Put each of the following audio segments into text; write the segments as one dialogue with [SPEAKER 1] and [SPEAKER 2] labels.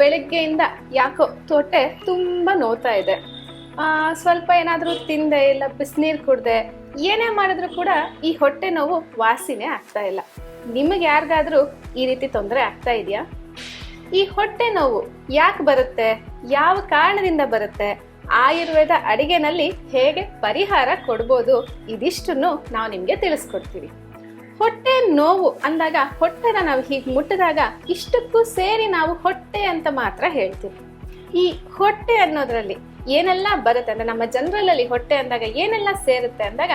[SPEAKER 1] ಬೆಳಗ್ಗೆಯಿಂದ ಯಾಕೋ ತೊಟ್ಟೆ ತುಂಬ ನೋತಾ ಇದೆ. ಸ್ವಲ್ಪ ಏನಾದರೂ ತಿಂದೆ ಇಲ್ಲ ಬಿಸಿನೀರು ಕುಡ್ದೆ, ಏನೇ ಮಾಡಿದ್ರು ಕೂಡ ಈ ಹೊಟ್ಟೆ ನೋವು ವಾಸಿನೇ ಆಗ್ತಾ ಇಲ್ಲ. ನಿಮಗೆ ಯಾರಿಗಾದರೂ ಈ ರೀತಿ ತೊಂದರೆ ಆಗ್ತಾ ಇದೆಯಾ? ಈ ಹೊಟ್ಟೆ ನೋವು ಯಾಕೆ ಬರುತ್ತೆ? ಯಾವ ಕಾರಣದಿಂದ ಬರುತ್ತೆ? ಆಯುರ್ವೇದ ಅಡಿಗೆನಲ್ಲಿ ಹೇಗೆ ಪರಿಹಾರ ಕೊಡ್ಬೋದು? ಇದಿಷ್ಟನ್ನು ನಾವು ನಿಮಗೆ ತಿಳಿಸ್ಕೊಡ್ತೀವಿ. ಹೊಟ್ಟೆ ನೋವು ಅಂದಾಗ ಹೊಟ್ಟೆನ ನಾವು ಹೀಗೆ ಮುಟ್ಟಿದಾಗ ಇಷ್ಟಕ್ಕೂ ಸೇರಿ ನಾವು ಹೊಟ್ಟೆ ಅಂತ ಮಾತ್ರ ಹೇಳ್ತೀವಿ. ಈ ಹೊಟ್ಟೆ ಅನ್ನೋದ್ರಲ್ಲಿ ಏನೆಲ್ಲ ಬರುತ್ತೆ ಅಂದ್ರೆ ನಮ್ಮ ಜನರಲಲ್ಲಿ ಹೊಟ್ಟೆ ಅಂದಾಗ ಏನೆಲ್ಲ ಸೇರುತ್ತೆ ಅಂದಾಗ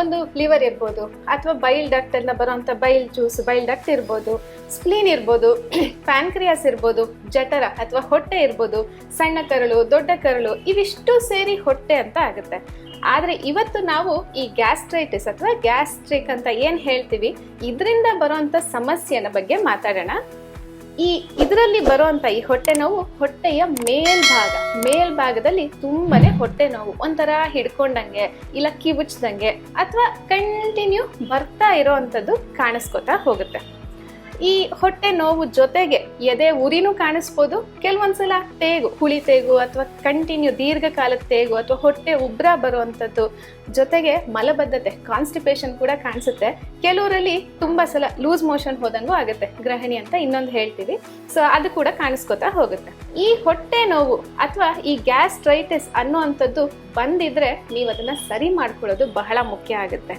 [SPEAKER 1] ಒಂದು ಲಿವರ್ ಇರ್ಬೋದು, ಅಥವಾ ಬೈಲ್ ಡಕ್ಟ್ ಅಂತ ಬರುವಂತ ಬೈಲ್ ಜ್ಯೂಸ್, ಬೈಲ್ ಡಕ್ಟ್ ಇರ್ಬೋದು, ಸ್ಪ್ಲೀನ್ ಇರ್ಬೋದು ಪ್ಯಾನ್ಕ್ರಿಯಾಸ್ ಇರ್ಬೋದು, ಜಠರ ಅಥವಾ ಹೊಟ್ಟೆ ಇರ್ಬೋದು, ಸಣ್ಣ ಕರಳು, ದೊಡ್ಡ ಕರಳು, ಇವಿಷ್ಟು ಸೇರಿ ಹೊಟ್ಟೆ ಅಂತ ಆಗುತ್ತೆ. ಆದ್ರೆ ಇವತ್ತು ನಾವು ಈ ಗ್ಯಾಸ್ಟ್ರೈಟಿಸ್ ಅಥವಾ ಗ್ಯಾಸ್ಟ್ರಿಕ್ ಅಂತ ಏನು ಹೇಳ್ತೀವಿ? ಇದರಿಂದ ಬರುವಂಥ ಸಮಸ್ಯೆನ ಬಗ್ಗೆ ಮಾತಾಡೋಣ. ಈ ಇದರಲ್ಲಿ ಬರುವಂತ ಈ ಹೊಟ್ಟೆ ನೋವು ಹೊಟ್ಟೆಯ ಮೇಲ್ಭಾಗ, ಮೇಲ್ಭಾಗದಲ್ಲಿ ತುಂಬಾನೇ ಹೊಟ್ಟೆ ನೋವು ಒಂಥರ ಹಿಡ್ಕೊಂಡಂಗೆ ಇಲ್ಲ ಕಿವುಚ್ದಂಗೆ ಅಥವಾ ಕಂಟಿನ್ಯೂ ಬರ್ತಾ ಇರೋವಂಥದ್ದು ಕಾಣಿಸ್ಕೊತಾ ಹೋಗುತ್ತೆ. ಈ ಹೊಟ್ಟೆ ನೋವು ಜೊತೆಗೆ ಎದೆ ಉರಿನೂ ಕಾಣಿಸ್ಬೋದು. ಕೆಲವೊಂದ್ಸಲ ತೇಗು, ಹುಳಿ ತೇಗು ಅಥವಾ ಕಂಟಿನ್ಯೂ ದೀರ್ಘಕಾಲದ ತೇಗು ಅಥವಾ ಹೊಟ್ಟೆ ಉಬ್ರ ಬರುವಂಥದ್ದು ಜೊತೆಗೆ ಮಲಬದ್ಧತೆ ಕಾನ್ಸ್ಟಿಪೇಷನ್ ಕೂಡ ಕಾಣಿಸುತ್ತೆ. ಕೆಲವರಲ್ಲಿ ತುಂಬ ಸಲ ಲೂಸ್ ಮೋಷನ್ ಹೋದಂಗೂ ಆಗುತ್ತೆ ಗ್ರಹಣಿ ಅಂತ ಇನ್ನೊಂದು ಹೇಳ್ತೀವಿ. ಸೊ ಅದು ಕೂಡ ಕಾಣಿಸ್ಕೊತಾ ಹೋಗುತ್ತೆ. ಈ ಹೊಟ್ಟೆ ನೋವು ಅಥವಾ ಈ ಗ್ಯಾಸ್ಟ್ರೈಟಿಸ್ ಅನ್ನುವಂಥದ್ದು ಬಂದಿದ್ರೆ ನೀವು ಅದನ್ನ ಸರಿ ಮಾಡ್ಕೊಳ್ಳೋದು ಬಹಳ ಮುಖ್ಯ ಆಗುತ್ತೆ.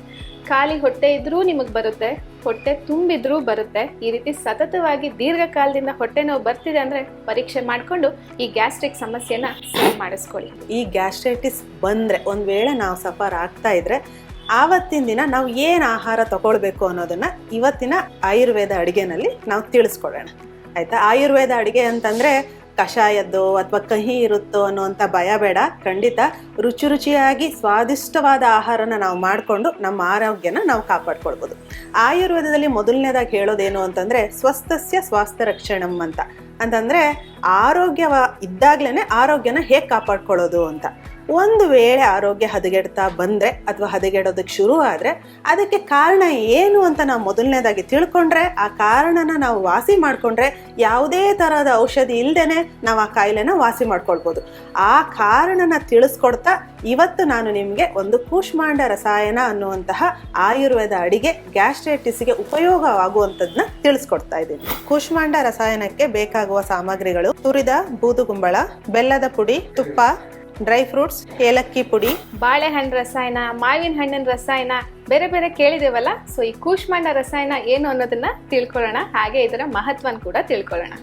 [SPEAKER 1] ಖಾಲಿ ಹೊಟ್ಟೆ ಇದ್ರೂ ನಿಮಗೆ ಬರುತ್ತೆ, ಹೊಟ್ಟೆ ತುಂಬಿದ್ರೂ ಬರುತ್ತೆ. ಈ ರೀತಿ ಸತತವಾಗಿ ದೀರ್ಘಕಾಲದಿಂದ ಹೊಟ್ಟೆ ನೋವು ಬರ್ತಿದೆ ಅಂದ್ರೆ ಪರೀಕ್ಷೆ ಮಾಡಿಕೊಂಡು ಈ ಗ್ಯಾಸ್ಟ್ರಿಕ್ ಸಮಸ್ಯೆನ ಸರಿ ಮಾಡಿಸ್ಕೊಳ್ಳಿ.
[SPEAKER 2] ಈ ಗ್ಯಾಸ್ಟ್ರೈಟಿಸ್ ಬಂದ್ರೆ ಒಂದ್ ವೇಳೆ ನಾವು ಸಫರ್ ಆಗ್ತಾ ಇದ್ರೆ ಆವತ್ತಿನ ದಿನ ನಾವು ಏನು ಆಹಾರ ತಗೊಳ್ಬೇಕು ಅನ್ನೋದನ್ನ ಇವತ್ತಿನ ಆಯುರ್ವೇದ ಅಡುಗೆನಲ್ಲಿ ನಾವು ತಿಳಿಸ್ಕೊಡೋಣ. ಆಯ್ತಾ? ಆಯುರ್ವೇದ ಅಡುಗೆ ಅಂತಂದ್ರೆ ಕಷಾಯದ್ದು ಅಥವಾ ಕಹಿ ಇರುತ್ತೋ ಅನ್ನುವಂಥ ಭಯ ಬೇಡ. ಖಂಡಿತ ರುಚಿ ರುಚಿಯಾಗಿ ಸ್ವಾದಿಷ್ಟವಾದ ಆಹಾರನ ನಾವು ಮಾಡಿಕೊಂಡು ನಮ್ಮ ಆರೋಗ್ಯನ ನಾವು ಕಾಪಾಡ್ಕೊಳ್ಬೋದು. ಆಯುರ್ವೇದದಲ್ಲಿ ಮೊದಲನೇದಾಗಿ ಹೇಳೋದೇನು ಅಂತಂದ್ರೆ ಸ್ವಸ್ಥಸ್ಯ ಸ್ವಾಸ್ಥ್ಯ ರಕ್ಷಣಂ ಅಂತ. ಅಂತಂದ್ರೆ ಆರೋಗ್ಯವ ಇದ್ದಾಗಲೇ ಆರೋಗ್ಯನ ಹೇಗೆ ಕಾಪಾಡ್ಕೊಳ್ಳೋದು ಅಂತ. ಒಂದು ವೇಳೆ ಆರೋಗ್ಯ ಹದಗೆಡ್ತಾ ಬಂದರೆ ಅಥವಾ ಹದಗೆಡೋದಕ್ಕೆ ಶುರು ಆದರೆ ಅದಕ್ಕೆ ಕಾರಣ ಏನು ಅಂತ ನಾವು ಮೊದಲನೇದಾಗಿ ತಿಳ್ಕೊಂಡ್ರೆ, ಆ ಕಾರಣನ ನಾವು ವಾಸಿ ಮಾಡಿಕೊಂಡ್ರೆ ಯಾವುದೇ ಥರದ ಔಷಧಿ ಇಲ್ಲದೇ ನಾವು ಆ ಕಾಯಿಲೆನ ವಾಸಿ ಮಾಡ್ಕೊಳ್ಬೋದು. ಆ ಕಾರಣನ ತಿಳಿಸ್ಕೊಡ್ತಾ ಇವತ್ತು ನಾನು ನಿಮಗೆ ಒಂದು ಕೂಷ್ಮಾಂಡ ರಸಾಯನ ಅನ್ನುವಂತಹ ಆಯುರ್ವೇದ ಅಡಿಗೆ ಗ್ಯಾಸ್ಟ್ರೈಟಿಸ್ಗೆ ಉಪಯೋಗವಾಗುವಂಥದ್ದನ್ನ ತಿಳಿಸ್ಕೊಡ್ತಾ ಇದ್ದೀನಿ. ಕೂಷ್ಮಾಂಡ ರಸಾಯನಕ್ಕೆ ಬೇಕಾಗುವ ಸಾಮಗ್ರಿಗಳು ತುರಿದ ಬೂದುಗುಂಬಳ ಬೆಲ್ಲದ ಪುಡಿ, ತುಪ್ಪ ಡ್ರೈ ಫ್ರೂಟ್ಸ್ ಏಲಕ್ಕಿ ಪುಡಿ.
[SPEAKER 1] ಬಾಳೆಹಣ್ಣು ರಸಾಯನ ಮಾವಿನ ಹಣ್ಣಿನ ರಸಾಯನ ಬೇರೆ ಬೇರೆ ಕೇಳಿದೇವಲ್ಲ ಸೊ ಈ ಕೂಷ್ಮಾಂಡ ರಸಾಯನ ಏನು ಅನ್ನೋದನ್ನ ತಿಳ್ಕೊಳ್ಳೋಣ. ಹಾಗೆ ಇದರ ಮಹತ್ವನ ಕೂಡ ತಿಳ್ಕೊಳ್ಳೋಣ.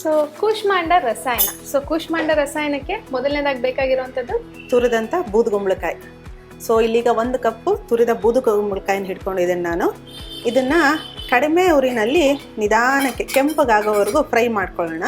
[SPEAKER 1] ಸೊ ಕೂಷ್ಮಾಂಡ ರಸಾಯನ. ಸೊ ಕೂಷ್ಮಾಂಡ ರಸಾಯನಕ್ಕೆ ಮೊದಲನೇದಾಗಿ ಬೇಕಾಗಿರುವಂಥದ್ದು?
[SPEAKER 2] ತುರಿದಂಥ ಬೂದುಗುಂಬಳಕಾಯಿ. ಸೊ ಇಲ್ಲಿಗ ಒಂದು ಕಪ್ಪು ತುರಿದ ಬೂದುಗುಂಬಳಕಾಯಿನ ಹಿಡ್ಕೊಂಡಿದ್ದೀನಿ ನಾನು. ಇದನ್ನ ಕಡಿಮೆ ಊರಿನಲ್ಲಿ ನಿಧಾನಕ್ಕೆ ಕೆಂಪಗಾಗೋವರೆಗೂ ಫ್ರೈ ಮಾಡ್ಕೊಳ್ಳೋಣ.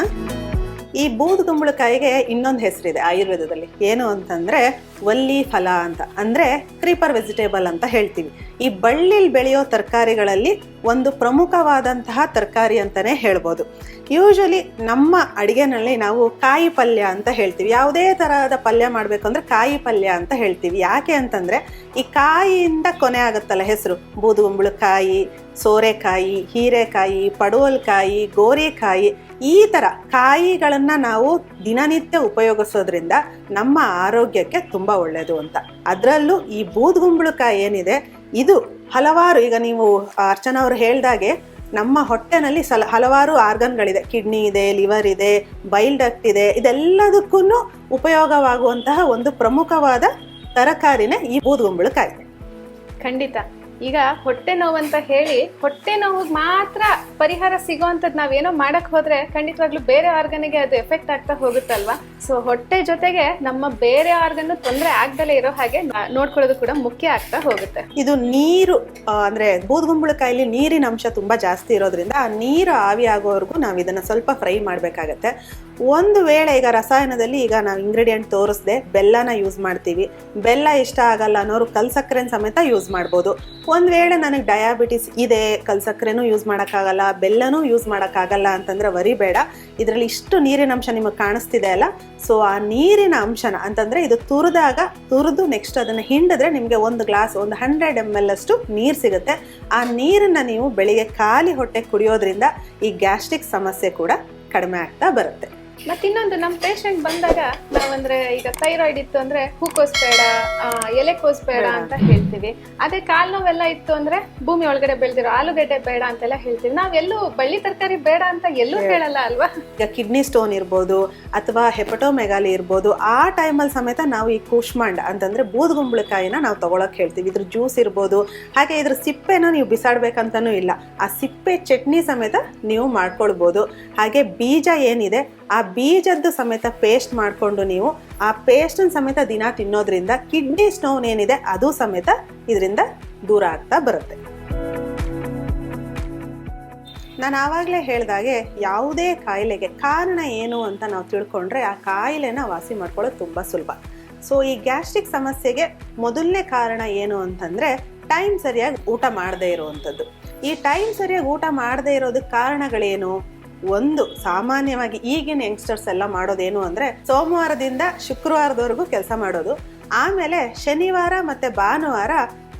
[SPEAKER 2] ಈ ಬೂದುಗುಂಬಳಕಾಯಿಗೆ ಇನ್ನೊಂದು ಹೆಸರಿದೆ ಆಯುರ್ವೇದದಲ್ಲಿ. ಏನು ಅಂತಂದ್ರೆ ವಲ್ಲಿ ಫಲ ಅಂತ. ಅಂದ್ರೆ ಕ್ರೀಪರ್ ವೆಜಿಟೇಬಲ್ ಅಂತ ಹೇಳ್ತೀವಿ. ಈ ಬಳ್ಳಿಲ್ ಬೆಳೆಯೋ ತರಕಾರಿಗಳಲ್ಲಿ ಒಂದು ಪ್ರಮುಖವಾದಂತಹ ತರಕಾರಿ ಅಂತಾನೆ ಹೇಳ್ಬೋದು. ಯೂಶಲಿ ನಮ್ಮ ಅಡಿಗೆನಲ್ಲಿ ನಾವು ಕಾಯಿ ಪಲ್ಯ ಅಂತ ಹೇಳ್ತೀವಿ. ಯಾವುದೇ ತರಹದ ಪಲ್ಯ ಮಾಡಬೇಕು ಅಂದರೆ ಕಾಯಿ ಪಲ್ಯ ಅಂತ ಹೇಳ್ತೀವಿ. ಯಾಕೆ ಅಂತಂದ್ರೆ ಈ ಕಾಯಿಯಿಂದ ಕೊನೆ ಆಗುತ್ತಲ್ಲ ಹೆಸರು. ಬೂದುಗುಂಬಳಕಾಯಿ ಸೋರೆಕಾಯಿ, ಹೀರೆಕಾಯಿ, ಪಡುವಲ್ಕಾಯಿ, ಗೋರಿಕಾಯಿ ಈ ಥರ ಕಾಯಿಗಳನ್ನು ನಾವು ದಿನನಿತ್ಯ ಉಪಯೋಗಿಸೋದ್ರಿಂದ ನಮ್ಮ ಆರೋಗ್ಯಕ್ಕೆ ತುಂಬ ಒಳ್ಳೆಯದು ಅಂತ. ಅದರಲ್ಲೂ ಈ ಬೂದುಗುಂಬಳಕಾಯಿ ಏನಿದೆ, ಇದು ಹಲವಾರು, ಈಗ ನೀವು ಅರ್ಚನಾ ಅವರು ಹೇಳ್ದಾಗೆ ನಮ್ಮ ಹೊಟ್ಟೆನಲ್ಲಿ ಸಲ, ಹಲವಾರು ಆರ್ಗನ್ಗಳಿದೆ. ಕಿಡ್ನಿ ಇದೆ, ಲಿವರ್ ಇದೆ, ಬೈಲ್ ಡಕ್ಟ್ ಇದೆ ಇದೆಲ್ಲದಕ್ಕೂ ಉಪಯೋಗವಾಗುವಂತಹ ಒಂದು ಪ್ರಮುಖವಾದ ತರಕಾರಿನೇ ಈ ಬೂದುಗುಂಬಳಕಾಯಿ
[SPEAKER 1] ಖಂಡಿತ. ಈಗ ಹೊಟ್ಟೆ ನೋವು ಅಂತ ಹೇಳಿ, ಹೊಟ್ಟೆ ನೋವಿಗೆ ಮಾತ್ರ ಪರಿಹಾರ ಸಿಗೋವಂಥದ್ದು ನಾವೇನೋ ಮಾಡಕ್ ಹೋದ್ರೆ ಖಂಡಿತವಾಗ್ಲೂ ಬೇರೆ ಆರ್ಗನಿಗೆ ಅದು ಎಫೆಕ್ಟ್ ಆಗ್ತಾ ಹೋಗುತ್ತಲ್ವಾ? ಸೊ ಹೊಟ್ಟೆ ಜೊತೆಗೆ ನಮ್ಮ ಬೇರೆ ಆರ್ಗನ್ ತೊಂದರೆ ಆಗ್ದಲೇ ಇರೋ ಹಾಗೆ ನೋಡ್ಕೊಳ್ಳೋದು ಕೂಡ ಮುಖ್ಯ ಆಗ್ತಾ ಹೋಗುತ್ತೆ.
[SPEAKER 2] ಇದು ನೀರು ಅಂದ್ರೆ ಬೂದುಗುಂಬಳಕಾಯಲ್ಲಿ ನೀರಿನ ಅಂಶ ತುಂಬಾ ಜಾಸ್ತಿ ಇರೋದ್ರಿಂದ ಆ ನೀರು ಆವಿ ಆಗೋವರೆಗೂ ನಾವು ಇದನ್ನ ಸ್ವಲ್ಪ ಫ್ರೈ ಮಾಡಬೇಕಾಗತ್ತೆ. ಒಂದು ವೇಳೆ ಈಗ ರಸಾಯನದಲ್ಲಿ ಈಗ ನಾವು ಇಂಗ್ರೀಡಿಯೆಂಟ್ ತೋರಿಸ್ದೆ ಬೆಲ್ಲನ ಯೂಸ್ ಮಾಡ್ತೀವಿ. ಬೆಲ್ಲ ಇಷ್ಟ ಆಗಲ್ಲ ಅನ್ನೋರು ಕಲ್ಸಕ್ಕರೆನ ಸಮೇತ ಯೂಸ್ ಮಾಡ್ಬೋದು. ಒಂದು ವೇಳೆ ನನಗೆ ಡಯಾಬಿಟಿಸ್ ಇದೆ ಕಲ್ಸಕ್ಕರೆನೂ ಯೂಸ್ ಮಾಡೋಕ್ಕಾಗಲ್ಲ, ಬೆಲ್ಲನೂ ಯೂಸ್ ಮಾಡೋಕ್ಕಾಗಲ್ಲ ಅಂತಂದ್ರೆ ವರಿ ಬೇಡ ಇದರಲ್ಲಿ ಇಷ್ಟು ನೀರಿನ ಅಂಶ ನಿಮಗೆ ಕಾಣಿಸ್ತಿದೆ ಅಲ್ಲ ಸೊ ಆ ನೀರಿನ ಅಂಶನ ಅಂತಂದ್ರೆ ಇದು ತುರಿದಾಗ ತುರಿದು ನೆಕ್ಸ್ಟ್ ಅದನ್ನು ಹಿಂಡಿದ್ರೆ ನಿಮಗೆ ಒಂದು ಗ್ಲಾಸ್ ಒಂದು ಹಂಡ್ರೆಡ್ ಎಂ ಎಲ್ ಅಷ್ಟು ನೀರು ಸಿಗುತ್ತೆ. ಆ ನೀರನ್ನ ನೀವು ಬೆಳಿಗ್ಗೆ ಖಾಲಿ ಹೊಟ್ಟೆ ಕುಡಿಯೋದ್ರಿಂದ ಈ ಗ್ಯಾಸ್ಟ್ರಿಕ್ ಸಮಸ್ಯೆ ಕೂಡ ಕಡಿಮೆ ಆಗ್ತಾ ಬರುತ್ತೆ.
[SPEAKER 1] ಮತ್ತೆ ಇನ್ನೊಂದು ನಮ್ಮ ಪೇಷಂಟ್ ಬಂದಾಗ ನಾವಂದ್ರೆ ಈಗ ಥೈರಾಯ್ಡ್ ಇತ್ತು ಅಂದ್ರೆ ಹೂಕೋಸ್ ಬೇಡ ಎಲೆಕೋಸ್ ಬೇಡ ಅಂತ ಹೇಳ್ತೀವಿ. ಅದೇ ಕಾಲ್ ನೋವೆಲ್ಲ ಇತ್ತು ಅಂದ್ರೆ ಭೂಮಿ ಒಳಗಡೆ ಬೆಳೆದಿರೋ ಆಲೂಗಡ್ಡೆ ಬೇಡ ಅಂತೆಲ್ಲ ಹೇಳ್ತೀವಿ. ನಾವೆಲ್ಲೂ ಬಳ್ಳಿ ತರಕಾರಿ ಬೇಡ ಅಂತ ಎಲ್ಲೂ ಹೇಳಲ್ಲ ಅಲ್ವಾ?
[SPEAKER 2] ಈಗ ಕಿಡ್ನಿ ಸ್ಟೋನ್ ಇರ್ಬೋದು ಅಥವಾ ಹೆಪಟೋಮೆಗಾಲಿ ಇರ್ಬೋದು ಆ ಟೈಮಲ್ಲಿ ಸಮೇತ ನಾವು ಈ ಕೂಷ್ಮಾಂಡ್ ಅಂತಂದ್ರೆ ಬೂದ್ಗುಂಬಳಕಾಯಿನ ನಾವು ತಗೊಳಕ್ ಹೇಳ್ತೀವಿ. ಇದ್ರ ಜ್ಯೂಸ್ ಇರ್ಬೋದು ಹಾಗೆ ಇದ್ರ ಸಿಪ್ಪೆನ ನೀವು ಬಿಸಾಡ್ಬೇಕಂತನೂ ಇಲ್ಲ. ಆ ಸಿಪ್ಪೆ ಚಟ್ನಿ ಸಮೇತ ನೀವು ಮಾಡ್ಕೊಳ್ಬೋದು. ಹಾಗೆ ಬೀಜ ಏನಿದೆ ಆ ಬೀಜದ್ದು ಸಮೇತ ಪೇಸ್ಟ್ ಮಾಡಿಕೊಂಡು ನೀವು ಆ ಪೇಸ್ಟನ್ನು ಸಮೇತ ದಿನ ತಿನ್ನೋದ್ರಿಂದ ಕಿಡ್ನಿ ಸ್ಟೋನ್ ಏನಿದೆ ಅದು ಸಮೇತ ಇದರಿಂದ ದೂರ ಆಗ್ತಾ ಬರುತ್ತೆ. ನಾನು ಆವಾಗಲೇ ಹೇಳಿದಾಗೆ ಯಾವುದೇ ಕಾಯಿಲೆಗೆ ಕಾರಣ ಏನು ಅಂತ ನಾವು ತಿಳ್ಕೊಂಡ್ರೆ ಆ ಕಾಯಿಲೆನ ವಾಸಿ ಮಾಡ್ಕೊಳ್ಳೋದು ತುಂಬ ಸುಲಭ. ಸೊ ಈ ಗ್ಯಾಸ್ಟ್ರಿಕ್ ಸಮಸ್ಯೆಗೆ ಮೊದಲನೇ ಕಾರಣ ಏನು ಅಂತಂದರೆ ಟೈಮ್ ಸರಿಯಾಗಿ ಊಟ ಮಾಡದೇ ಇರುವಂಥದ್ದು. ಈ ಟೈಮ್ ಸರಿಯಾಗಿ ಊಟ ಮಾಡದೇ ಇರೋದಕ್ಕೆ ಕಾರಣಗಳೇನು? ಒಂದು ಸಾಮಾನ್ಯವಾಗಿ ಈಗಿನ ಯಂಗ್ಸ್ಟರ್ಸ್ ಎಲ್ಲ ಮಾಡೋದೇನು ಅಂದರೆ ಸೋಮವಾರದಿಂದ ಶುಕ್ರವಾರದವರೆಗೂ ಕೆಲಸ ಮಾಡೋದು. ಆಮೇಲೆ ಶನಿವಾರ ಮತ್ತು ಭಾನುವಾರ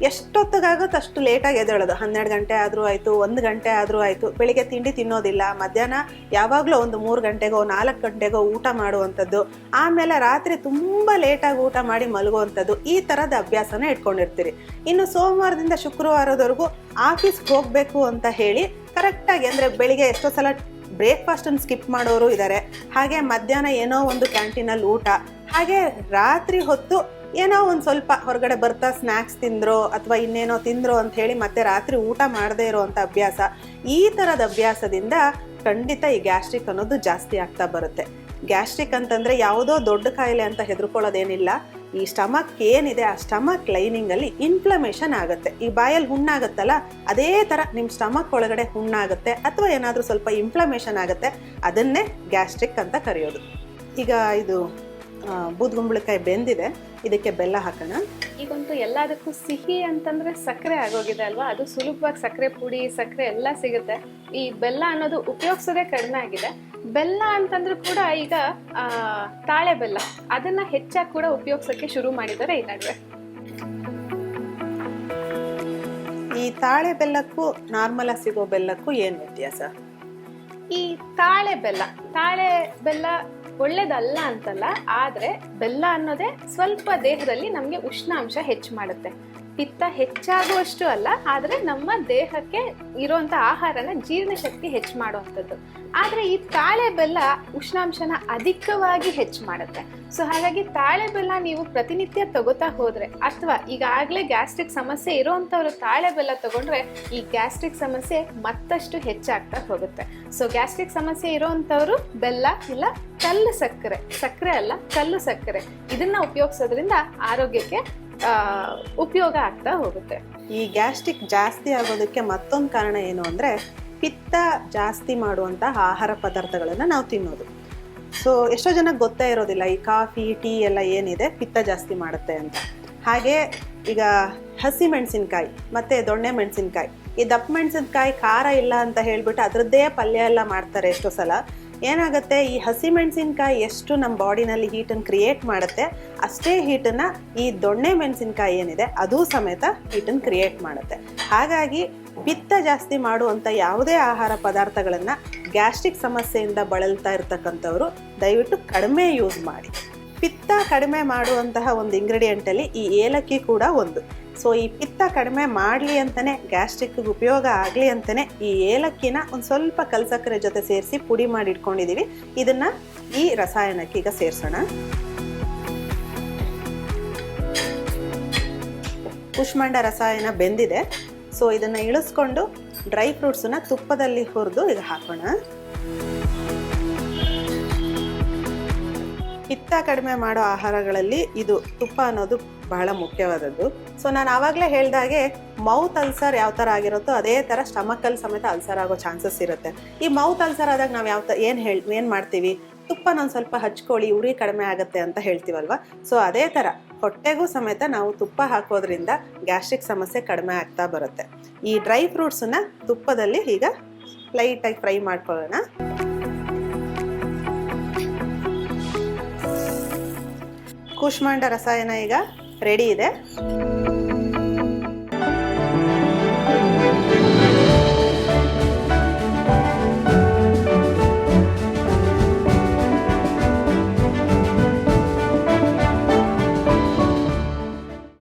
[SPEAKER 2] ಎಷ್ಟೊತ್ತಿಗಾಗುತ್ತೆ ಅಷ್ಟು ಲೇಟಾಗಿ ಎದ್ದೇಳೋದು. ಹನ್ನೆರಡು ಗಂಟೆ ಆದರೂ ಆಯಿತು, ಒಂದು ಗಂಟೆ ಆದರೂ ಆಯಿತು. ಬೆಳಿಗ್ಗೆ ತಿಂಡಿ ತಿನ್ನೋದಿಲ್ಲ, ಮಧ್ಯಾಹ್ನ ಯಾವಾಗಲೂ ಒಂದು ಮೂರು ಗಂಟೆಗೋ, ನಾಲ್ಕು ಗಂಟೆಗೋ ಊಟ ಮಾಡುವಂಥದ್ದು. ಆಮೇಲೆ ರಾತ್ರಿ ತುಂಬ ಲೇಟಾಗಿ ಊಟ ಮಾಡಿ ಮಲಗುವಂಥದ್ದು. ಈ ಥರದ ಅಭ್ಯಾಸನ ಇಟ್ಕೊಂಡಿರ್ತೀರಿ. ಇನ್ನು ಸೋಮವಾರದಿಂದ ಶುಕ್ರವಾರದವರೆಗೂ ಆಫೀಸ್ಗೆ ಹೋಗಬೇಕು ಅಂತ ಹೇಳಿ ಕರೆಕ್ಟಾಗಿ ಅಂದರೆ ಬೆಳಿಗ್ಗೆ ಎಷ್ಟೋ ಸಲ ಬ್ರೇಕ್ಫಾಸ್ಟನ್ನು ಸ್ಕಿಪ್ ಮಾಡೋರು ಇದ್ದಾರೆ ಹಾಗೆ ಮಧ್ಯಾಹ್ನ ಏನೋ ಒಂದು ಕ್ಯಾಂಟೀನಲ್ಲಿ ಊಟ, ಹಾಗೆ ರಾತ್ರಿ ಹೊತ್ತು ಏನೋ ಒಂದು ಸ್ವಲ್ಪ ಹೊರಗಡೆ ಬರ್ತಾ ಸ್ನ್ಯಾಕ್ಸ್ ತಿಂದ್ರೋ ಅಥವಾ ಇನ್ನೇನೋ ತಿಂದ್ರೋ ಅಂತ ಹೇಳಿ ಮತ್ತೆ ರಾತ್ರಿ ಊಟ ಮಾಡದೇ ಇರೋವಂಥ ಅಭ್ಯಾಸ, ಈ ಥರದ ಅಭ್ಯಾಸದಿಂದ ಖಂಡಿತ ಈ ಗ್ಯಾಸ್ಟ್ರಿಕ್ ಅನ್ನೋದು ಜಾಸ್ತಿ ಆಗ್ತಾ ಬರುತ್ತೆ. ಗ್ಯಾಸ್ಟ್ರಿಕ್ ಅಂತಂದರೆ ಯಾವುದೋ ದೊಡ್ಡ ಕಾಯಿಲೆ ಅಂತ ಹೆದರ್ಕೊಳ್ಳೋದೇನಿಲ್ಲ. ಈ ಸ್ಟಮಕ್ ಏನಿದೆ, ಆ ಸ್ಟಮಕ್ ಲೈನಿಂಗಲ್ಲಿ ಇನ್ಫ್ಲಮೇಷನ್ ಆಗುತ್ತೆ. ಈ ಬಾಯಲ್ಲಿ ಹುಣ್ಣಾಗುತ್ತಲ್ಲ, ಅದೇ ಥರ ನಿಮ್ಮ ಸ್ಟಮಕ್ ಒಳಗಡೆ ಹುಣ್ಣಾಗುತ್ತೆ, ಅಥವಾ ಏನಾದರೂ ಸ್ವಲ್ಪ ಇನ್ಫ್ಲಮೇಷನ್ ಆಗುತ್ತೆ, ಅದನ್ನೇ ಗ್ಯಾಸ್ಟ್ರಿಕ್ ಅಂತ ಕರೆಯೋದು. ಈಗ ಇದು ಬೂದ್ಗುಂಬಳಕಾಯಿ ಬೆಂದಿದೆ ಇದಕ್ಕೆ ಬೆಲ್ಲ ಹಾಕೋಣ.
[SPEAKER 1] ಈಗಂತೂ ಎಲ್ಲದಕ್ಕೂ ಸಿಹಿ ಅಂತಂದ್ರೆ ಸಕ್ಕರೆ ಆಗೋಗಿದೆ ಅಲ್ವಾ? ಅದು ಸುಲಭವಾಗಿ ಸಕ್ಕರೆ ಪುಡಿ ಸಕ್ಕರೆ ಎಲ್ಲ ಸಿಗುತ್ತೆ. ಈ ಬೆಲ್ಲ ಅನ್ನೋದು ಉಪಯೋಗಿಸೋದೇ ಕಡಿಮೆ ಆಗಿದೆ. ಬೆಲ್ಲ ಅಂತಂದ್ರೂ ಕೂಡ ಈಗ ತಾಳೆ ಬೆಲ್ಲ ಅದನ್ನ ಹೆಚ್ಚಾಗಿ ಕೂಡ ಉಪಯೋಗಿಸೋಕೆ ಶುರು ಮಾಡಿದ್ದಾರೆ ಈ ನಡುವೆ.
[SPEAKER 2] ಈ ತಾಳೆ ಬೆಲ್ಲಕ್ಕೂ ನಾರ್ಮಲ್ ಆಗಿ ಸಿಗೋ ಬೆಲ್ಲಕ್ಕೂ ಏನು ವ್ಯತ್ಯಾಸ?
[SPEAKER 1] ಈ ತಾಳೆ ಬೆಲ್ಲ ತಾಳೆ ಬೆಲ್ಲ ಒಳ್ಳೇದಲ್ಲ ಅಂತಲ್ಲ ಆದರೆ ಬೆಲ್ಲ ಅನ್ನೋದೇ ಸ್ವಲ್ಪ ದೇಹದಲ್ಲಿ ನಮಗೆ ಉಷ್ಣಾಂಶ ಹೆಚ್ಚು ಮಾಡುತ್ತೆ. ಪಿತ್ತ ಹೆಚ್ಚಾಗುವಷ್ಟು ಅಲ್ಲ, ಆದರೆ ನಮ್ಮ ದೇಹಕ್ಕೆ ಇರುವಂತ ಆಹಾರನ ಜೀರ್ಣಶಕ್ತಿ ಹೆಚ್ಚು ಮಾಡುವಂಥದ್ದು. ಆದರೆ ಈ ತಾಳೆ ಬೆಲ್ಲ ಉಷ್ಣಾಂಶನ ಅಧಿಕವಾಗಿ ಹೆಚ್ಚು ಮಾಡುತ್ತೆ. ಸೊ ಹಾಗಾಗಿ ತಾಳೆ ಬೆಲ್ಲ ನೀವು ಪ್ರತಿನಿತ್ಯ ತಗೋತಾ ಹೋದರೆ, ಅಥವಾ ಈಗಾಗಲೇ ಗ್ಯಾಸ್ಟ್ರಿಕ್ ಸಮಸ್ಯೆ ಇರುವಂತವ್ರು ತಾಳೆ ಬೆಲ್ಲ ತಗೊಂಡ್ರೆ, ಈ ಗ್ಯಾಸ್ಟ್ರಿಕ್ ಸಮಸ್ಯೆ ಮತ್ತಷ್ಟು ಹೆಚ್ಚಾಗ್ತಾ ಹೋಗುತ್ತೆ. ಸೊ ಗ್ಯಾಸ್ಟ್ರಿಕ್ ಸಮಸ್ಯೆ ಇರೋವಂಥವ್ರು ಬೆಲ್ಲ ಇಲ್ಲ, ಕಲ್ಲು ಸಕ್ಕರೆ ಸಕ್ಕರೆ ಅಲ್ಲ, ಕಲ್ಲು ಸಕ್ಕರೆ. ಇದನ್ನ ಉಪಯೋಗಿಸೋದ್ರಿಂದ ಆರೋಗ್ಯಕ್ಕೆ ಉಪಯೋಗ ಆಗ್ತಾ ಹೋಗುತ್ತೆ.
[SPEAKER 2] ಈ ಗ್ಯಾಸ್ಟ್ರಿಕ್ ಜಾಸ್ತಿ ಆಗೋದಕ್ಕೆ ಮತ್ತೊಂದು ಕಾರಣ ಏನು ಅಂದರೆ ಪಿತ್ತ ಜಾಸ್ತಿ ಮಾಡುವಂತಹ ಆಹಾರ ಪದಾರ್ಥಗಳನ್ನು ನಾವು ತಿನ್ನೋದು. ಸೊ ಎಷ್ಟೋ ಜನಕ್ಕೆ ಗೊತ್ತೇ ಇರೋದಿಲ್ಲ, ಈ ಕಾಫಿ, ಟೀ ಎಲ್ಲ ಏನಿದೆ ಪಿತ್ತ ಜಾಸ್ತಿ ಮಾಡುತ್ತೆ ಅಂತ. ಹಾಗೆ ಈಗ ಹಸಿ ಮೆಣಸಿನ್ಕಾಯಿ ಮತ್ತು ದೊಣ್ಣೆ ಮೆಣಸಿನ್ಕಾಯಿ. ಈ ದಪ್ಪ ಮೆಣಸಿನ್ಕಾಯಿ ಖಾರ ಇಲ್ಲ ಅಂತ ಹೇಳ್ಬಿಟ್ಟು ಅದರದ್ದೇ ಪಲ್ಯ ಎಲ್ಲ ಮಾಡ್ತಾರೆ ಎಷ್ಟೋ ಸಲ. ಏನಾಗುತ್ತೆ, ಈ ಹಸಿ ಮೆಣಸಿನ್ಕಾಯಿ ಎಷ್ಟು ನಮ್ಮ ಬಾಡಿನಲ್ಲಿ ಹೀಟನ್ನು ಕ್ರಿಯೇಟ್ ಮಾಡುತ್ತೆ, ಅಷ್ಟೇ ಹೀಟನ್ನು ಈ ದೊಣ್ಣೆ ಮೆಣಸಿನ್ಕಾಯಿ ಏನಿದೆ, ಅದು ಸಮೇತ ಹೀಟನ್ನು ಕ್ರಿಯೇಟ್ ಮಾಡುತ್ತೆ. ಹಾಗಾಗಿ ಪಿತ್ತ ಜಾಸ್ತಿ ಮಾಡುವಂಥ ಯಾವುದೇ ಆಹಾರ ಪದಾರ್ಥಗಳನ್ನು ಗ್ಯಾಸ್ಟ್ರಿಕ್ ಸಮಸ್ಯೆಯಿಂದ ಬಳಲ್ತಾ ಇರ್ತಕ್ಕಂಥವ್ರು ದಯವಿಟ್ಟು ಕಡಿಮೆ ಯೂಸ್ ಮಾಡಿ. ಪಿತ್ತ ಕಡಿಮೆ ಮಾಡುವಂತಹ ಒಂದು ಇಂಗ್ರೀಡಿಯೆಂಟಲ್ಲಿ ಈ ಏಲಕ್ಕಿ ಕೂಡ ಒಂದು. ಸೊ ಈ ಪಿತ್ತ ಕಡಿಮೆ ಮಾಡಲಿ ಅಂತಲೇ ಗ್ಯಾಸ್ಟ್ರಿಕ್ಗೆ ಉಪಯೋಗ ಆಗಲಿ ಅಂತಲೇ ಈ ಏಲಕ್ಕಿನ ಒಂದು ಸ್ವಲ್ಪ ಕಲ್ಸಕ್ಕರೆ ಜೊತೆ ಸೇರಿಸಿ ಪುಡಿ ಮಾಡಿ ಇಟ್ಕೊಂಡಿದ್ದೀವಿ ಇದನ್ನು ಈ ರಸಾಯನಕ್ಕೆ ಈಗ ಸೇರಿಸೋಣ. ಕುಷ್ಮಾಂಡ ರಸಾಯನ ಬೆಂದಿದೆ. ಸೊ ಇದನ್ನು ಇಳಿಸ್ಕೊಂಡು ಡ್ರೈ ಫ್ರೂಟ್ಸನ್ನ ತುಪ್ಪದಲ್ಲಿ ಹುರಿದು ಈಗ ಹಾಕೋಣ. ಪಿತ್ತ ಕಡಿಮೆ ಮಾಡೋ ಆಹಾರಗಳಲ್ಲಿ ಇದು ತುಪ್ಪ ಅನ್ನೋದು ಬಹಳ ಮುಖ್ಯವಾದದ್ದು. ಸೊ ನಾನು ಆವಾಗಲೇ ಹೇಳ್ದಾಗೆ ಮೌತ್ ಅಲ್ಸರ್ ಯಾವ ಥರ ಆಗಿರುತ್ತೋ ಅದೇ ಥರ ಸ್ಟಮಕಲ್ಲಿ ಸಮೇತ ಅಲ್ಸರ್ ಆಗೋ ಚಾನ್ಸಸ್ ಇರುತ್ತೆ. ಈ ಮೌತ್ ಅಲ್ಸರ್ ಆದಾಗ ನಾವು ಯಾವ ಏನು ಹೇಳಿ, ಏನು ಮಾಡ್ತೀವಿ? ತುಪ್ಪನ ಒಂದು ಸ್ವಲ್ಪ ಹಚ್ಕೊಳ್ಳಿ, ಉರಿ ಕಡಿಮೆ ಆಗುತ್ತೆ ಅಂತ ಹೇಳ್ತೀವಲ್ವ? ಸೊ ಅದೇ ಥರ ಹೊಟ್ಟೆಗೂ ಸಮೇತ ನಾವು ತುಪ್ಪ ಹಾಕೋದ್ರಿಂದ ಗ್ಯಾಸ್ಟ್ರಿಕ್ ಸಮಸ್ಯೆ ಕಡಿಮೆ ಆಗ್ತಾ ಬರುತ್ತೆ. ಈ ಡ್ರೈ ಫ್ರೂಟ್ಸನ್ನು ತುಪ್ಪದಲ್ಲಿ ಈಗ ಲೈಟಾಗಿ ಫ್ರೈ ಮಾಡ್ಕೊಳ್ಳೋಣ. ಕೂಷ್ಮಾಂಡ ರಸಾಯನ ಈಗ ರೆಡಿ ಇದೆ.